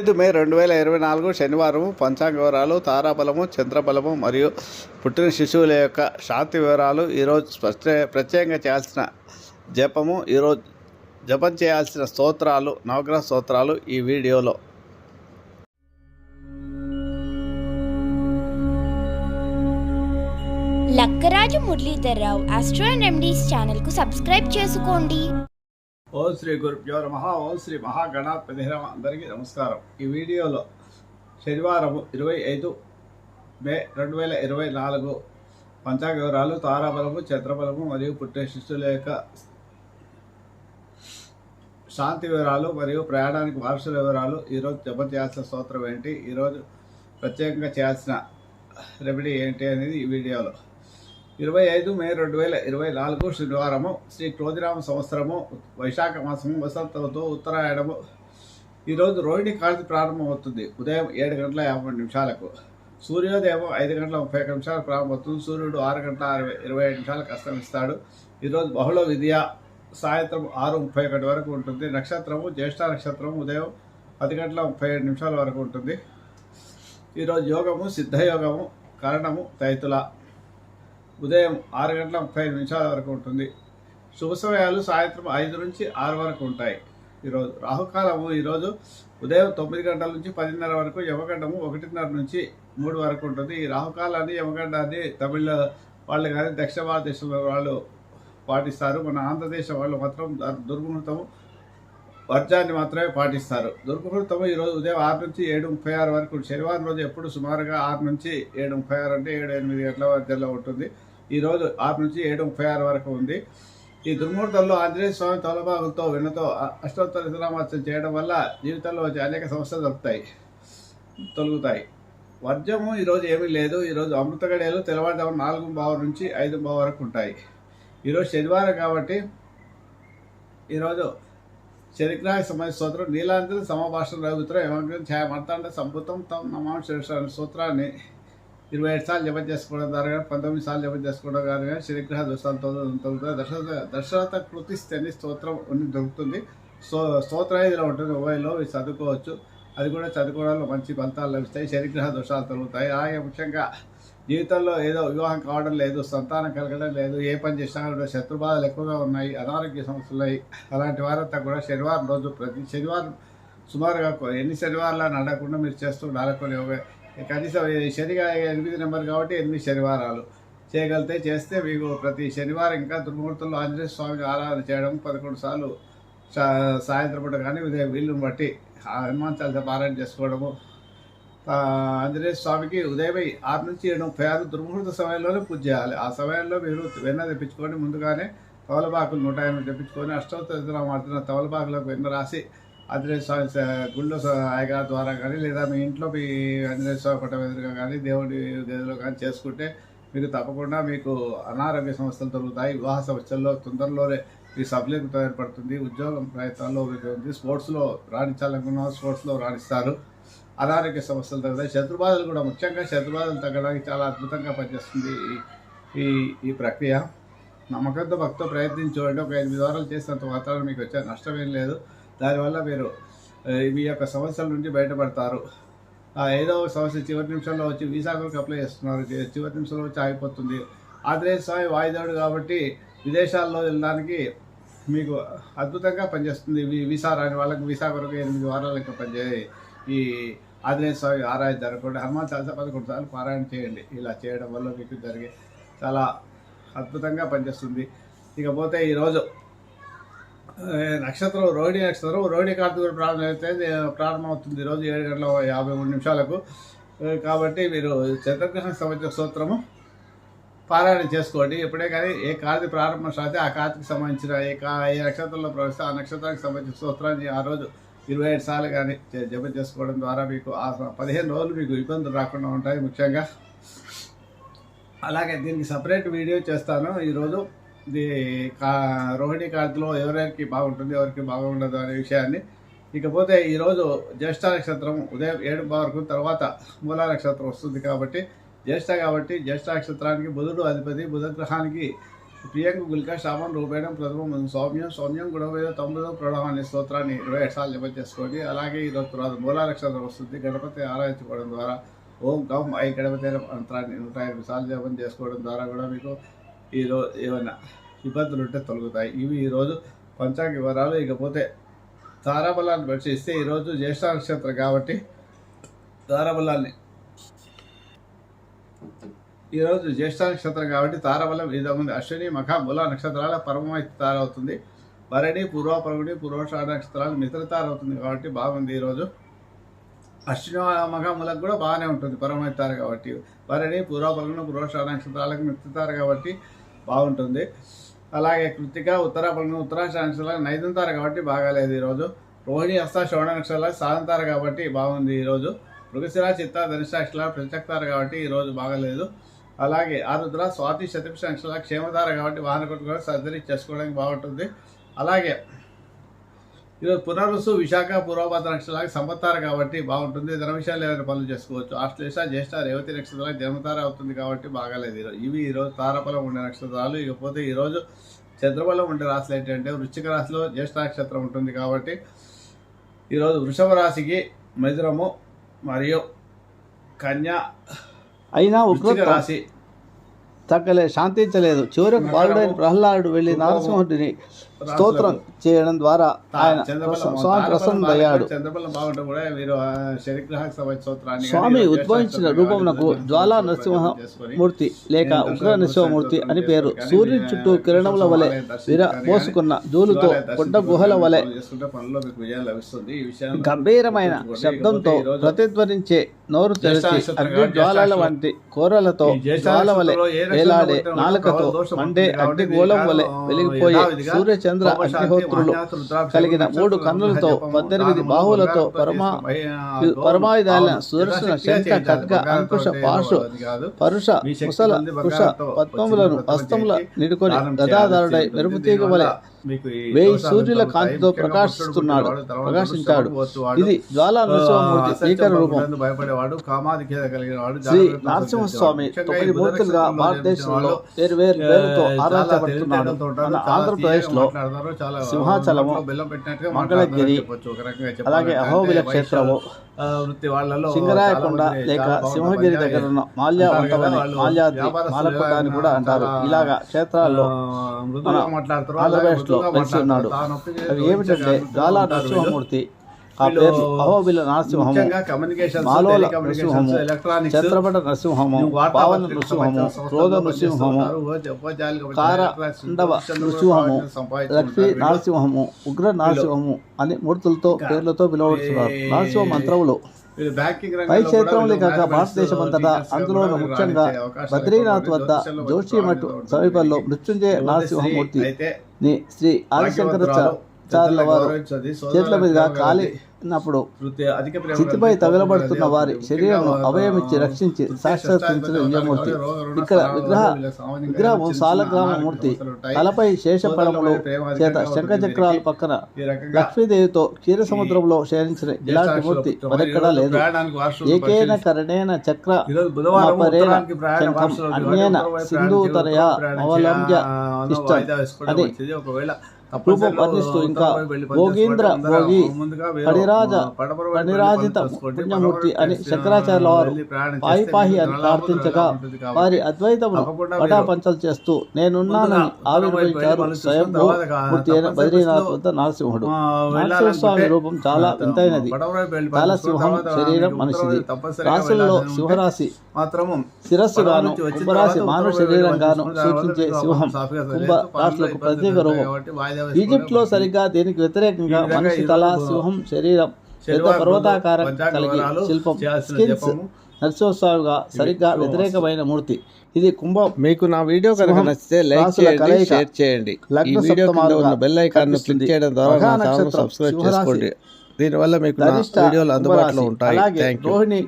ఐదు మే రెండు వేల ఇరవై నాలుగు శనివారం పంచాంగ వివరాలు తారాబలము చంద్రబలము మరియు పుట్టిన శిశువుల యొక్క శాంతి వివరాలు ఈరోజు ప్రత్యే ప్రత్యేకంగా చేయాల్సిన జపము. ఈరోజు జపం చేయాల్సిన స్తోత్రాలు నవగ్రహ స్తోత్రాలు ఈ వీడియోలో. Lakkaraju Muralidhar Rao astro and MDs ఛానల్కు సబ్స్క్రైబ్ చేసుకోండి. ఓం శ్రీ గురుభ్యో నమ. ఓం శ్రీ మహాగణాధిపతి నమ. అందరికీ నమస్కారం. ఈ వీడియోలో శనివారం ఇరవై ఐదు మే రెండు వేల ఇరవై నాలుగు పంచాంగ వివరాలు తారాబలము చంద్రబలము మరియు పుట్టే శిష్యుల యొక్క శాంతి వివరాలు మరియు ప్రయాణానికి వారసుల వివరాలు ఈరోజు జపం చేయాల్సిన స్తోత్రం ఏంటి? ఈరోజు ప్రత్యేకంగా చేయాల్సిన రెమెడీ ఏంటి అనేది ఈ వీడియోలో ఇరవై ఐదు మే రెండు వేల ఇరవై నాలుగు శనివారము శ్రీ క్రోధిరామ సంవత్సరము వైశాఖ మాసము వసంత ఉత్తరాయణము. ఈరోజు రోహిణి కార్తీ ప్రారంభమవుతుంది. ఉదయం ఏడు గంటల యాభై నిమిషాలకు. సూర్యోదయం ఐదు గంటల ముప్పై నిమిషాలు నిమిషాలకు ప్రారంభమవుతుంది. సూర్యుడు ఆరు గంటల అరవై ఇరవై ఐదు నిమిషాలకు అస్తమిస్తాడు. ఈరోజు బహుళ విద్య సాయంత్రం ఆరు ముప్పై ఒకటి వరకు ఉంటుంది. నక్షత్రము జ్యేష్ఠ నక్షత్రం ఉదయం పది గంటల ముప్పై ఏడు నిమిషాల వరకు ఉంటుంది. ఈరోజు యోగము సిద్ధయోగము కరణము తైతుల ఉదయం ఆరు గంటల ముప్పై నిమిషాల వరకు ఉంటుంది. శుభ సమయాలు సాయంత్రం ఐదు నుంచి ఆరు వరకు ఉంటాయి. ఈరోజు రాహుకాలము ఈరోజు ఉదయం తొమ్మిది గంటల నుంచి పదిన్నర వరకు యమగండము ఒకటిన్నర నుంచి మూడు వరకు ఉంటుంది. ఈ రాహుకాలాన్ని యమగండాన్ని తమిళ వాళ్ళు కానీ దక్షిణ భారతదేశంలో వాళ్ళు పాటిస్తారు. మన ఆంధ్రదేశం వాళ్ళు మాత్రం దుర్ముహూర్తము వర్జాన్ని మాత్రమే పాటిస్తారు. దుర్ముహూర్తము ఈరోజు ఉదయం ఆరు నుంచి ఏడు ముప్పై ఆరు వరకు శనివారం రోజు ఎప్పుడు సుమారుగా ఆరు నుంచి ఏడు ముప్పై ఆరు అంటే ఏడు ఎనిమిది గంటల మధ్యలో ఉంటుంది. ఈరోజు ఆరు నుంచి ఏడు ముప్పై ఆరు వరకు ఉంది. ఈ దుర్ముహూర్తంలో ఆంజనేయ స్వామి తొలభాగంతో విన్నతో అష్టోత్తర శతనామార్చన చేయడం వల్ల జీవితంలో వచ్చే అనేక సమస్యలు దొరుకుతాయి తొలుగుతాయి. వర్జము ఈరోజు ఏమీ లేదు. ఈరోజు అమృత గడియలు తెల్లవారుజాము నాలుగు బావ నుంచి ఐదు బావ వరకు ఉంటాయి. ఈరోజు శనివారం కాబట్టి ఈరోజు శనిగ్రహ సమయ సూత్రం నీలాంధ్ర సమభాషణ రఘుత్రం ఏమంటే ఛాయమర్తాండ సంపుతం తమ నమాం సూత్రాన్ని ఇరవై ఐదు సార్లు జపం చేసుకోవడం ద్వారా కానీ పంతొమ్మిది సార్లు జపం చేసుకోవడం ద్వారా కానీ శనిగ్రహ దోషాలతో దొరుకుతుంది. దశరథ దశరథ కృతిస్తే అని స్తోత్రం ఉండి దొరుకుతుంది. సో స్తోత్రం ఇదిలో ఉంటుంది. మొబైల్లో ఇది చదువుకోవచ్చు. అది కూడా చదువుకోవడంలో మంచి ఫలితాలు లభిస్తాయి. శనిగ్రహ దోషాలు తొలుగుతాయి అలాగే ముఖ్యంగా జీవితంలో ఏదో వివాహం కావడం లేదు సంతానం కలగడం లేదు ఏ పని చేసినా కూడా శత్రుబాధలు ఎక్కువగా ఉన్నాయి అనారోగ్య సమస్యలు ఉన్నాయి. అలాంటి వారంతా కూడా శనివారం రోజు ప్రతి శనివారం సుమారుగా ఎన్ని శనివారాలు నడకుండా మీరు చేస్తూ నడకొని కనీసం శనిగా ఎనిమిది నెంబర్ కాబట్టి ఎనిమిది శనివారాలు. చేయగలిగితే చేస్తే మీకు ప్రతి శనివారం ఇంకా దుర్ముహూర్తంలో ఆంజనేయ స్వామిని ఆరాధన చేయడం పదకొండు సార్లు సాయంత్రం పూట కానీ ఉదయం వీళ్ళని బట్టి ఆ హనుమాన్ చాలీసా పారాయణ చేసుకోవడము. ఆంజనేయ స్వామికి ఉదయం ఆరు నుంచి ఏడు ముప్పై ఆరు దుర్ముహూర్త సమయంలోనే పూజ చేయాలి. ఆ సమయంలో మీరు వెన్న తెప్పించుకొని ముందుగానే తవలబాకులు నూట ఎనిమిది తెప్పించుకొని అష్టోత్తర మాడుతున్న తవలబాకులకు వెన్న రాసి ఆంజనేయ స్వామి స- గుళ్ళో ద్వారా కానీ లేదా మీ ఇంట్లో మీ ఆంజనేయ స్వామి పట్టం ఎదురుగా కానీ దేవుడి గదిలో కానీ చేసుకుంటే మీకు తప్పకుండా మీకు అనారోగ్య సమస్యలు దొరుకుతాయి వివాహ సమస్యల్లో తొందరలోనే మీ సఫలీకృత ఏర్పడుతుంది. ఉద్యోగం ప్రయత్నాల్లో ఉంది. స్పోర్ట్స్లో రాణించాలనుకున్న స్పోర్ట్స్లో రాణిస్తారు. అనారోగ్య సమస్యలు తగ్గుతాయి. శత్రుబాధలు కూడా ముఖ్యంగా శత్రుబాధలు తగ్గడానికి చాలా అద్భుతంగా పనిచేస్తుంది ఈ- ఈ ఈ ప్రక్రియ. నమ్మకంతో భక్తితో ప్రయత్నించి చూడండి. ఒక ఎనిమిది వారాలు చేసినంత వాతావరణం మీకు వచ్చే నష్టం ఏం లేదు. దానివల్ల మీరు మీ యొక్క సమస్యల నుంచి బయటపడతారు. ఏదో ఒక సమస్య చివరి నిమిషంలో వచ్చి వీసా కొరకు అప్లై చేస్తున్నారు. చివరి నిమిషంలో వచ్చి ఆగిపోతుంది. ఆంజనేయ స్వామి వాయిదాడు కాబట్టి విదేశాల్లో వెళ్ళడానికి మీకు అద్భుతంగా పనిచేస్తుంది. వీసా రాని వాళ్ళకి వీసా కొరకు ఎనిమిది వారాలు ఇంకా పనిచే ఈ ఆంజనేయ స్వామి ఆరాధన జరగకుండా హనుమాన్ చాలీసా పదకొండు సార్లు పారాయణ చేయండి. ఇలా చేయడం వల్ల మీకు జరిగే చాలా అద్భుతంగా పనిచేస్తుంది. ఇకపోతే ఈరోజు నక్షత్రం రోహిణి నక్షత్రం రోహిణి కార్తీక ప్రారంభం అయితే ప్రారంభమవుతుంది ఈరోజు ఏడు గంటల యాభై మూడు నిమిషాలకు. కాబట్టి మీరు చంద్రగ్రహణ సంబంధించిన స్తోత్రము పారాయణ చేసుకోండి. ఎప్పుడే కానీ ఏ కార్తీ ప్రారంభం అయితే ఆ కార్తీకి సంబంధించిన ఏ కా ఏ నక్షత్రంలో ప్రవేశిస్తే ఆ నక్షత్రానికి సంబంధించిన స్తోత్రాన్ని ఆ రోజు ఇరవై ఐదు సార్లు కానీ జ- జపం చేసుకోవడం ద్వారా మీకు ఆ పదిహేను రోజులు మీకు ఇబ్బందులు రాకుండా ఉంటాయి ముఖ్యంగా. అలాగే దీనికి సపరేట్ వీడియో చేస్తాను. ఈరోజు ఇది కా రోహిణి కార్తీలో ఎవరెవరికి బాగుంటుంది ఎవరికి బాగుండదు అనే విషయాన్ని. ఇకపోతే ఈరోజు జ్యేష్ఠ నక్షత్రం ఉదయం ఏడు వరకు తర్వాత మూలా నక్షత్రం వస్తుంది కాబట్టి జ్యేష్ఠ కాబట్టి జ్యేష్ఠ నక్షత్రానికి బుధుడు అధిపతి బుధగ్రహానికి గ్రహానికి గుల్క గులిక రూపేణం ప్రథమం సౌమ్యం సౌమ్యం గుణవేద తొమ్మిదో ప్రణవం స్తోత్రాన్ని ఇరవై ఏడు సార్లు జపం చేసుకోండి. అలాగే ఈరోజు తర్వాత మూలా నక్షత్రం వస్తుంది. గణపతి ఆరాధించుకోవడం ద్వారా ఓం గం ఐ గణపతి మంత్రాన్ని నూట ఎనిమిది సార్లు జపం చేసుకోవడం ద్వారా కూడా మీకు ఈరోజు ఏమైనా ఇబ్బందులు ఉంటే తొలగుతాయి. ఇవి ఈరోజు పంచాంగ వివరాలు. ఇకపోతే తారాబలాన్ని పరిశీలిస్తే ఈరోజు జ్యేష్ఠ నక్షత్రం కాబట్టి తారాబలాన్ని ఈరోజు జ్యేష్ఠ నక్షత్రం కాబట్టి తారాబలం ఇదే ఉంది. అశ్విని మఖ మూల నక్షత్రాల పరమైతి తారవుతుంది. భరణి పూర్వపరముడి పూర్వషాఢ నక్షత్రాలు మిత్ర కాబట్టి బాగుంది ఈరోజు. అశ్విని మఖములకు కూడా బాగానే ఉంటుంది. పరమైతి తార కాబట్టి. భరణి పూర్వ పూర్వషాఢ నక్షత్రాలకు మిత్రతార కాబట్టి బాగుంటుంది. అలాగే కృతిక ఉత్తర పరుగుని ఉత్తరాక్ష నక్షత్రాలకు కాబట్టి బాగాలేదు ఈరోజు. రోహిణి హస్త శ్రవణ నక్షత్రాల సాధంతారు కాబట్టి బాగుంది ఈరోజు. మృగశిర చిత్త ధనిష్ట నక్షత్రాలు ప్రత్యక్తారు కాబట్టి ఈరోజు బాగలేదు. అలాగే ఆరుద్ర స్వాతి శతభిష నక్షత్రాల క్షేమధార కాబట్టి వాహన కొట్టుకోవడం సర్జరీ చేసుకోవడానికి బాగుంటుంది. అలాగే ఈరోజు పునరుసు విశాఖ పూర్వభద్ర నక్షత్రాలకు సంపత్తారు కాబట్టి బాగుంటుంది. ధన విషయాలు ఏమైనా పనులు చేసుకోవచ్చు. ఆశ్లేష జ్యేష్ఠ రేవతి నక్షత్రాలకు జన్మతార అవుతుంది కాబట్టి బాగాలేదు. ఈరోజు ఇవి ఈరోజు తారఫలం ఉండే నక్షత్రాలు. ఇకపోతే ఈరోజు చంద్రబలం ఉండే రాశులు ఏంటంటే వృశ్చిక రాశిలో జ్యేష్ఠ నక్షత్రం ఉంటుంది కాబట్టి ఈరోజు వృషభ రాశికి మిథునము మరియు కన్యా అయినా వృశ్చిక రాశి తగ్గలే శాంతించలేదు. చివరకు బాలుడైన ప్రహ్లాదుడు వెళ్ళి నరసింహుడిని స్తోత్రం చేయడం ద్వారా ఆయన ప్రసన్నయ్యాడు. స్వామి ఉద్భవించిన రూపమునకు జ్వాలా ప్రయత్నం నరసింహ చేసుకొని మూర్తి లేక ఉగ్ర నరసింహమూర్తి అని పేరు. సూర్యుని చుట్టూ కిరణముల వలె విర పోసుకున్న ధూళితో కొండ గుహల వలె గంభీరమైన శబ్దంతో ప్రతిధ్వనించే నోరు తెరిచి అగ్ని జ్వాలల వంటి కూరలతో జ్వాల వలె వేలాడే నాలుకతో మండే అగ్ని గోళం వలె వెలిగిపోయే సూర్య చంద్ర అగ్నిహోత్రులు కలిగిన మూడు కన్నులతో పద్దెనిమిది దానము, బాహువులతో పరమా చేసిన భయ- ఇది పరమాయుధాల అవును, సుదర్శన శంఖ. ఖడ్గ బంగారంతో అంకుశ పాశు. పరుష ముసల బంగారంతో పద్మములను హస్తముల నిడుకొని దానం గదాధారుడై చేయాల్సి మెరుపు ఉంటుంది. తీగ వలె వేయి సూర్యుల. కాంతితో ప్రకాశిస్తున్నాడు ప్రకాశించాడు. ఇది జ్వాలా నరసింహమూర్తి ఆ, భీకర రూపం భయపడేవాడు కామాధిక్యత కలిగిన వాడు శ్రీ నరసింహస్వామి తొమ్మిది మూర్తులుగా భారతదేశంలో జన్మించిన వేరు వేరు వాళ్ళు, పేరుతో ఆరాధించబడుతున్నాడు మన ఆంధ్రప్రదేశ్లో సింహాచలము, నోట్లో బెల్లం పెట్టినట్టుగా మంగళగిరి. అలాగే అహోబిల క్షేత్రము వృత్తి వాళ్ళలో సింగరాయకొండ లేక. సింహగిరి దగ్గర ఉన్న మాల్యా అంటారు కదా, వంటవని వాళ్ళు మాల్యాద్రి మాలకొండ అని కూడా అంటారు ఇలాగా క్షేత్రాల్లో ఆ, వెలిసి ఉన్నాడు. అవి ఏమిటంటే వీళ్ళు. నరసింహమూర్తి ఆ పేర్లు అహోబిల నరసింహము మాలోల ఎలక్ట్రానిక్స్ చంద్రపట నరసింహము పావన నరసింహము క్రోధ నరసింహము కార అండవ నృసింహము లక్ష్మీ నరసింహము ఉగ్ర నరసింహము అని మూర్తులతో పేర్లతో పిలువబడుతున్నారు నరసింహ మంత్రములు. పై క్షేత్రములే కాక భారతదేశమంతటా అందులోను ముఖ్యంగా బద్రీనాథ్ వద్ద జోషిమఠ్ సమీపంలో మృత్యుంజయ నరసింహమూర్తి శ్రీ వారు చేతుల మీదుగా కాలి ఉన్నప్పుడు స్థితిపై తగలబడుతున్న వారి శరీరంను అవయమిచ్చి రక్షించి సాక్షాత్కరించిన దివ్యమూర్తి ఇక్కడ విగ్రహ విగ్రహము సాలగ్రామ మూర్తి తలపై శేషపడములు చేత శంఖచక్రాల పక్కన లక్ష్మీదేవితో క్షీర సముద్రంలో శయనించిన ఇలాంటి మూర్తి మరెక్కడా లేదు. ఏకేన కరణేన చక్ర శంఖం అన్యేన సింధూతనయ అవలంబ్య ఇష్టం. అని రూపం వర్ణిస్తూ ఇంకా భోగీంద్ర భోగి పడిరాజ పడిరాజిత పుణ్యమూర్తి అని శంకరాచార్యుల వారు పాయి పాహి అని ప్రార్థించగా వారి అద్వైతమును పటాపంచలు చేస్తూ నేనున్నానని ఆవిర్భవించారు స్వయం మూర్తి అయిన బద్రీనాథ్ వద్ద నరసింహుడు. నరసింహస్వామి రూపం చాలా వింతైనది. తల సింహం శరీరం మనిషిది. రాశుల్లో సింహరాశి మాత్రము శిరస్సుగాను కుంభరాశి మానవ శరీరంగాను సూచించే సింహం కుంభ రాశులకు ప్రత్యేక రూపం. ఈజిప్ట్లో సరిగ్గా దీనికి వ్యతిరేకంగా మనిషి తల సింహం శరీరం పెద్ద పర్వతాకారం కలిగి శిల్పం స్కిన్స్ నరసింహస్వామిగా సరిగ్గా వ్యతిరేకమైన మూర్తి. ఇది కుంభం మీకు నా వీడియో కనుక నచ్చితే లైక్ చేయండి. షేర్ చేయండి. ఈ వీడియో కింద ఉన్న బెల్ ఐకాన్ క్లిక్. చేయడం ద్వారా నా ఛానల్ సబ్స్క్రైబ్ చేసుకోండి. దీనివల్ల మీకు వీడియోలు అందుబాటులో ఉంటాయి. Thank you Rohini